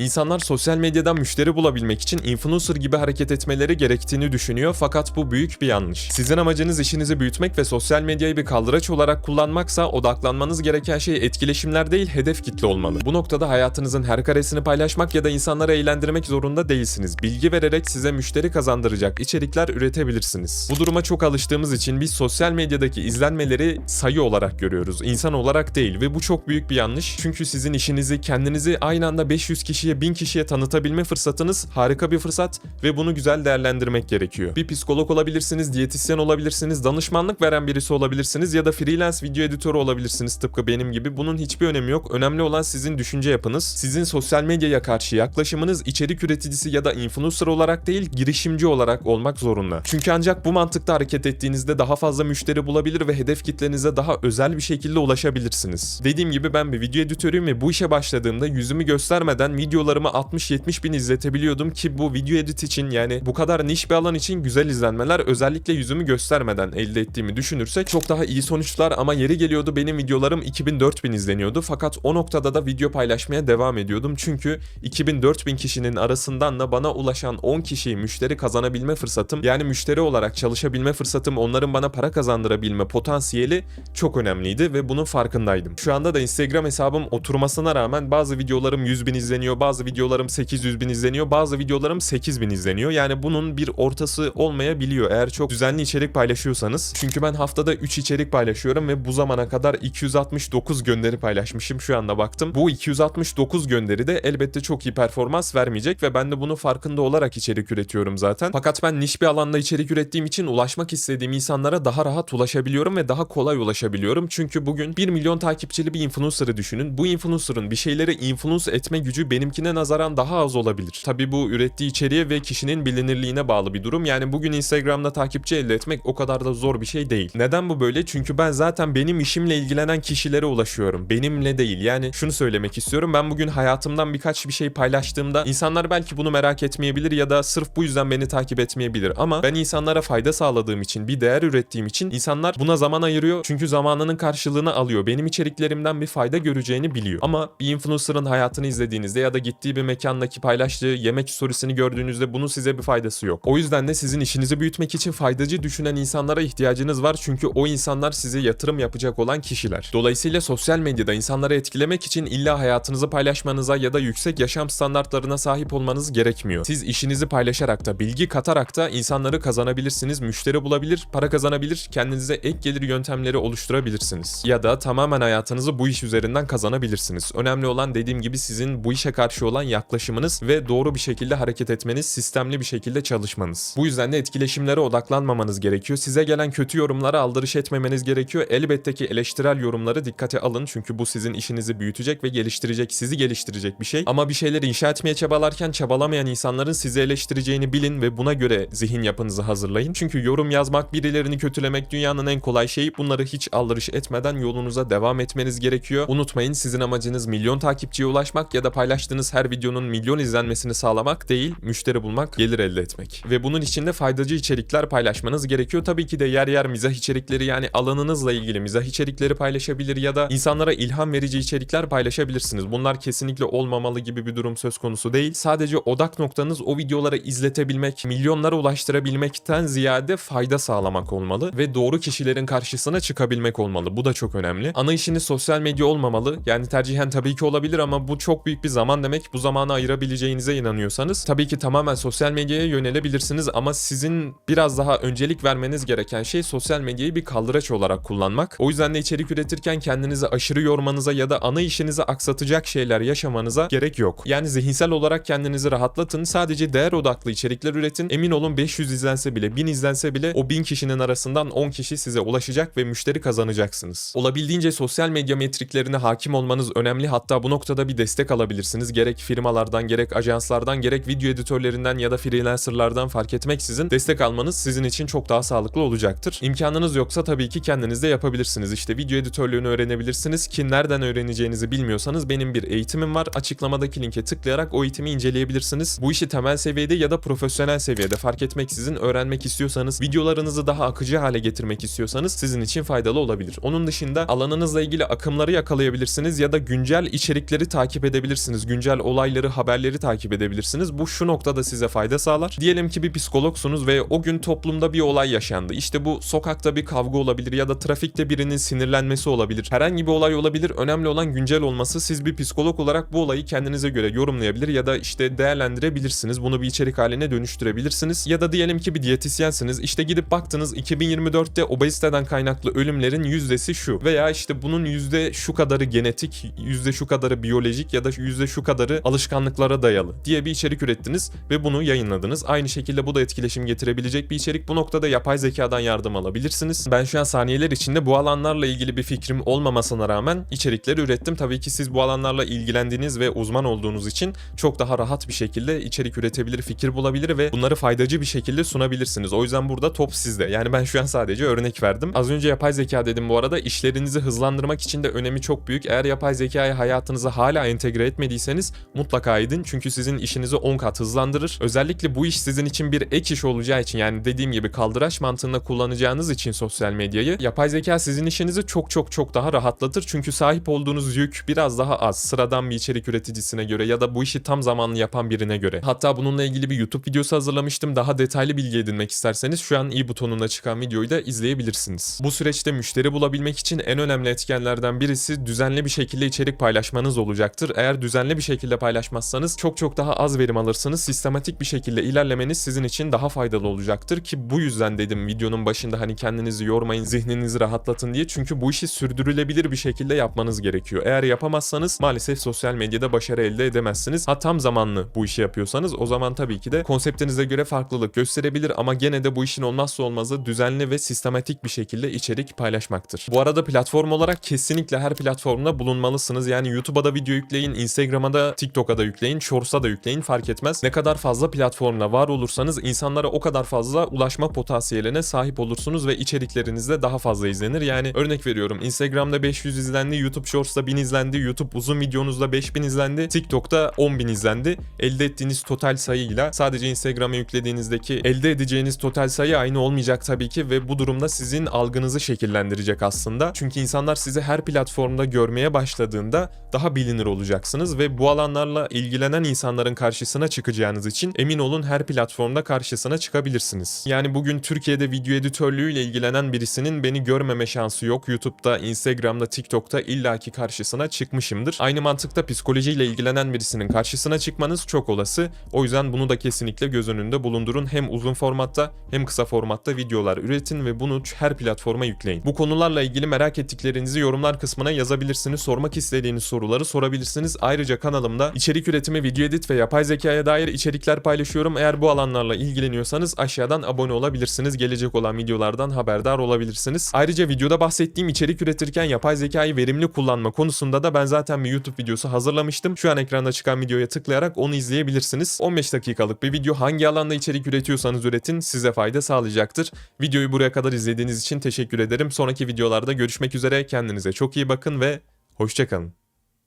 İnsanlar sosyal medyadan müşteri bulabilmek için influencer gibi hareket etmeleri gerektiğini düşünüyor fakat bu büyük bir yanlış. Sizin amacınız işinizi büyütmek ve sosyal medyayı bir kaldıraç olarak kullanmaksa odaklanmanız gereken şey etkileşimler değil hedef kitle olmalı. Bu noktada hayatınızın her karesini paylaşmak ya da insanları eğlendirmek zorunda değilsiniz. Bilgi vererek size müşteri kazandıracak içerikler üretebilirsiniz. Bu duruma çok alıştığımız için biz sosyal medyadaki izlenmeleri sayı olarak görüyoruz. insan olarak değil ve bu çok büyük bir yanlış. Çünkü sizin işinizi kendinizi aynı anda 500 kişiye 1000 kişiye tanıtabilme fırsatınız harika bir fırsat ve bunu güzel değerlendirmek gerekiyor. Bir psikolog olabilirsiniz, diyetisyen olabilirsiniz, danışmanlık veren birisi olabilirsiniz ya da freelance video editörü olabilirsiniz tıpkı benim gibi. Bunun hiçbir önemi yok. Önemli olan sizin düşünce yapınız. Sizin sosyal medyaya karşı yaklaşımınız içerik üreticisi ya da influencer olarak değil, girişimci olarak olmak zorunda. Çünkü ancak bu mantıkta hareket ettiğinizde daha fazla müşteri bulabilir ve hedef kitlenize daha özel bir şekilde ulaşabilirsiniz. Dediğim gibi ben bir video editörüyüm ve bu işe başladığımda yüzümü göstermeden videolarımı 60-70 bin izletebiliyordum ki bu video edit için yani bu kadar niş bir alan için güzel izlenmeler özellikle yüzümü göstermeden elde ettiğimi düşünürsek çok daha iyi sonuçlar ama yeri geliyordu benim videolarım 2000-4000 izleniyordu fakat o noktada da video paylaşmaya devam ediyordum çünkü 2000-4000 kişinin arasından da bana ulaşan 10 kişiyi müşteri kazanabilme fırsatım yani müşteri olarak çalışabilme fırsatım onların bana para kazandırabilme potansiyeli çok önemliydi ve bunun farkındaydım. Şu anda da Instagram hesabım oturmasına rağmen bazı videolarım 100 bin izleniyor, bazı videolarım 800 bin izleniyor, bazı videolarım 8 bin izleniyor. Yani bunun bir ortası olmayabiliyor eğer çok düzenli içerik paylaşıyorsanız. Çünkü ben haftada 3 içerik paylaşıyorum ve bu zamana kadar 269 gönderi paylaşmışım şu anda baktım. Bu 269 gönderi de elbette çok iyi performans vermeyecek ve ben de bunun farkında olarak içerik üretiyorum zaten. Fakat ben niş bir alanda içerik ürettiğim için ulaşmak istediğim insanlara daha rahat ulaşabiliyorum ve daha kolay ulaşabiliyorum. Çünkü bugün 1 milyon takipçili bir influencer'ı düşünün. Bu influencer'ın bir şeyleri influence etme gücü benimkine nazaran daha az olabilir. Tabi bu ürettiği içeriğe ve kişinin bilinirliğine bağlı bir durum. Yani bugün Instagram'da takipçi elde etmek o kadar da zor bir şey değil. Neden bu böyle? Çünkü ben zaten benim işimle ilgilenen kişilere ulaşıyorum. Benimle değil. Yani şunu söylemek istiyorum. Ben bugün hayatımdan birkaç bir şey paylaştığımda insanlar belki bunu merak etmeyebilir ya da sırf bu yüzden beni takip etmeyebilir. Ama ben insanlara fayda sağladığım için, bir değer ürettiğim için insanlar buna zaman ayırıyor. Çünkü zamanının karşılığını alıyor. Benim içeriklerimden bir fayda göreceğini biliyor. Ama bir influencer'ın hayatını izlediğinizde ya da gittiği bir mekandaki paylaştığı yemek storiesini gördüğünüzde bunun size bir faydası yok. O yüzden de sizin işinizi büyütmek için faydacı düşünen insanlara ihtiyacınız var. Çünkü o insanlar size yatırım yapacak olan kişiler. Dolayısıyla sosyal medyada insanları etkilemek için illa hayatınızı paylaşmanıza ya da yüksek yaşam standartlarına sahip olmanız gerekmiyor. Siz işinizi paylaşarak da, bilgi katarak da insanları kazanabilirsiniz, müşteri bulabilir, para kazanabilir, kendinize ek gelir yöntemleri oluşturabilirsiniz. Ya da tamamen hayatınızı bu iş üzerinden kazanabilirsiniz. Önemli olan dediğim gibi sizin bu işe karşı olan yaklaşımınız ve doğru bir şekilde hareket etmeniz, sistemli bir şekilde çalışmanız. Bu yüzden de etkileşimlere odaklanmamanız gerekiyor. Size gelen kötü yorumlara aldırış etmemeniz gerekiyor. Elbette ki eleştirel yorumları dikkate alın çünkü bu sizin işinizi büyütecek ve geliştirecek, sizi geliştirecek bir şey. Ama bir şeyleri inşa etmeye çabalarken çabalamayan insanların sizi eleştireceğini bilin ve buna göre zihin yapınızı hazırlayın. Çünkü yorum yazmak, birilerini kötülemek dünyanın en kolay şeyi. Bunları hiç aldırış etmeden yolunuza devam etmeniz gerekiyor. Unutmayın sizin amacınız milyon takipçiye ulaşmak ya da paylaştığınız her videonun milyon izlenmesini sağlamak değil, müşteri bulmak, gelir elde etmek. Ve bunun için de faydacı içerikler paylaşmanız gerekiyor. Tabii ki de yer yer mizah içerikleri yani alanınızla ilgili mizah içerikleri paylaşabilir ya da insanlara ilham verici içerikler paylaşabilirsiniz. Bunlar kesinlikle olmamalı gibi bir durum söz konusu değil. Sadece odak noktanız o videoları izletebilmek, milyonlara ulaştırabilmekten ziyade fayda sağlamak olmalı ve doğru kişilerin karşısına çıkabilmek olmalı. Bu da çok önemli. Ana işiniz sosyal medya olmamalı. Yani tercihen tabii ki olabilir ama bu çok büyük bir zaman. Bu zamanı ayırabileceğinize inanıyorsanız tabii ki tamamen sosyal medyaya yönelebilirsiniz ama sizin biraz daha öncelik vermeniz gereken şey sosyal medyayı bir kaldıraç olarak kullanmak. O yüzden de içerik üretirken kendinizi aşırı yormanıza ya da ana işinizi aksatacak şeyler yaşamanıza gerek yok. Yani zihinsel olarak kendinizi rahatlatın. Sadece değer odaklı içerikler üretin. Emin olun 500 izlense bile 1000 izlense bile o 1000 kişinin arasından 10 kişi size ulaşacak ve müşteri kazanacaksınız. Olabildiğince sosyal medya metriklerine hakim olmanız önemli. Hatta bu noktada bir destek alabilirsiniz. Gerek firmalardan, gerek ajanslardan, gerek video editörlerinden ya da freelancerlardan fark etmeksizin destek almanız sizin için çok daha sağlıklı olacaktır. İmkanınız yoksa tabii ki kendiniz de yapabilirsiniz. İşte video editörlüğünü öğrenebilirsiniz ki nereden öğreneceğinizi bilmiyorsanız benim bir eğitimim var. Açıklamadaki linke tıklayarak o eğitimi inceleyebilirsiniz. Bu işi temel seviyede ya da profesyonel seviyede fark etmeksizin öğrenmek istiyorsanız, videolarınızı daha akıcı hale getirmek istiyorsanız sizin için faydalı olabilir. Onun dışında alanınızla ilgili akımları yakalayabilirsiniz ya da güncel içerikleri takip edebilirsiniz. Güncel güncel olayları, haberleri takip edebilirsiniz. Bu şu noktada size fayda sağlar. Diyelim ki bir psikologsunuz ve o gün toplumda bir olay yaşandı. İşte bu sokakta bir kavga olabilir ya da trafikte birinin sinirlenmesi olabilir. Herhangi bir olay olabilir. Önemli olan güncel olması. Siz bir psikolog olarak bu olayı kendinize göre yorumlayabilir ya da işte değerlendirebilirsiniz. Bunu bir içerik haline dönüştürebilirsiniz. Ya da diyelim ki bir diyetisyensiniz. İşte gidip baktınız 2024'te obeziteden kaynaklı ölümlerin yüzdesi şu. Veya işte bunun yüzde şu kadarı genetik, yüzde şu kadarı biyolojik ya da yüzde şu kadarı alışkanlıklara dayalı diye bir içerik ürettiniz ve bunu yayınladınız. Aynı şekilde bu da etkileşim getirebilecek bir içerik. Bu noktada yapay zekadan yardım alabilirsiniz. Ben şu an saniyeler içinde bu alanlarla ilgili bir fikrim olmamasına rağmen içerikleri ürettim. Tabii ki siz bu alanlarla ilgilendiğiniz ve uzman olduğunuz için çok daha rahat bir şekilde içerik üretebilir, fikir bulabilir ve bunları faydacı bir şekilde sunabilirsiniz. O yüzden burada top sizde. Yani ben şu an sadece örnek verdim. Az önce yapay zeka dedim bu arada. İşlerinizi hızlandırmak için de önemi çok büyük. Eğer yapay zekayı hayatınıza hala entegre etmediyseniz mutlaka edin. Çünkü sizin işinizi 10 kat hızlandırır. Özellikle bu iş sizin için bir ek iş olacağı için yani dediğim gibi kaldıraç mantığında kullanacağınız için sosyal medyayı yapay zeka sizin işinizi çok çok çok daha rahatlatır. Çünkü sahip olduğunuz yük biraz daha az. Sıradan bir içerik üreticisine göre ya da bu işi tam zamanlı yapan birine göre. Hatta bununla ilgili bir YouTube videosu hazırlamıştım. Daha detaylı bilgi edinmek isterseniz şu an i butonunda çıkan videoyu da izleyebilirsiniz. Bu süreçte müşteri bulabilmek için en önemli etkenlerden birisi düzenli bir şekilde içerik paylaşmanız olacaktır. Eğer düzenli bir şekilde paylaşmazsanız çok çok daha az verim alırsınız. Sistematik bir şekilde ilerlemeniz sizin için daha faydalı olacaktır ki bu yüzden dedim videonun başında hani kendinizi yormayın, zihninizi rahatlatın diye. Çünkü bu işi sürdürülebilir bir şekilde yapmanız gerekiyor. Eğer yapamazsanız maalesef sosyal medyada başarı elde edemezsiniz. Ha tam zamanlı bu işi yapıyorsanız o zaman tabii ki de konseptinize göre farklılık gösterebilir ama gene de bu işin olmazsa olmazı düzenli ve sistematik bir şekilde içerik paylaşmaktır. Bu arada platform olarak kesinlikle her platformda bulunmalısınız. Yani YouTube'a da video yükleyin, Instagram'a da, TikTok'a da yükleyin, Shorts'a da yükleyin fark etmez. Ne kadar fazla platformla var olursanız insanlara o kadar fazla ulaşma potansiyeline sahip olursunuz ve içerikleriniz de daha fazla izlenir. Yani örnek veriyorum Instagram'da 500 izlendi, YouTube Shorts'ta 1000 izlendi, YouTube uzun videonuzda 5000 izlendi, TikTok'ta 10.000 izlendi. Elde ettiğiniz total sayıyla sadece Instagram'a yüklediğinizdeki elde edeceğiniz total sayı aynı olmayacak tabii ki ve bu durumda sizin algınızı şekillendirecek aslında. Çünkü insanlar sizi her platformda görmeye başladığında daha bilinir olacaksınız ve bu alanlarla ilgilenen insanların karşısına çıkacağınız için emin olun her platformda karşısına çıkabilirsiniz. Yani bugün Türkiye'de video editörlüğüyle ilgilenen birisinin beni görmeme şansı yok. YouTube'da, Instagram'da, TikTok'ta illaki karşısına çıkmışımdır. Aynı mantıkta psikolojiyle ilgilenen birisinin karşısına çıkmanız çok olası. O yüzden bunu da kesinlikle göz önünde bulundurun. Hem uzun formatta hem kısa formatta videolar üretin ve bunu her platforma yükleyin. Bu konularla ilgili merak ettiklerinizi yorumlar kısmına yazabilirsiniz. Sormak istediğiniz soruları sorabilirsiniz. Ayrıca kanalımda içerik üretimi, video edit ve yapay zekaya dair içerikler paylaşıyorum. Eğer bu alanlarla ilgileniyorsanız aşağıdan abone olabilirsiniz. Gelecek olan videolardan haberdar olabilirsiniz. Ayrıca videoda bahsettiğim içerik üretirken yapay zekayı verimli kullanma konusunda da ben zaten bir YouTube videosu hazırlamıştım. Şu an ekranda çıkan videoya tıklayarak onu izleyebilirsiniz. 15 dakikalık bir video hangi alanda içerik üretiyorsanız üretin size fayda sağlayacaktır. Videoyu buraya kadar izlediğiniz için teşekkür ederim. Sonraki videolarda görüşmek üzere. Kendinize çok iyi bakın ve hoşçakalın.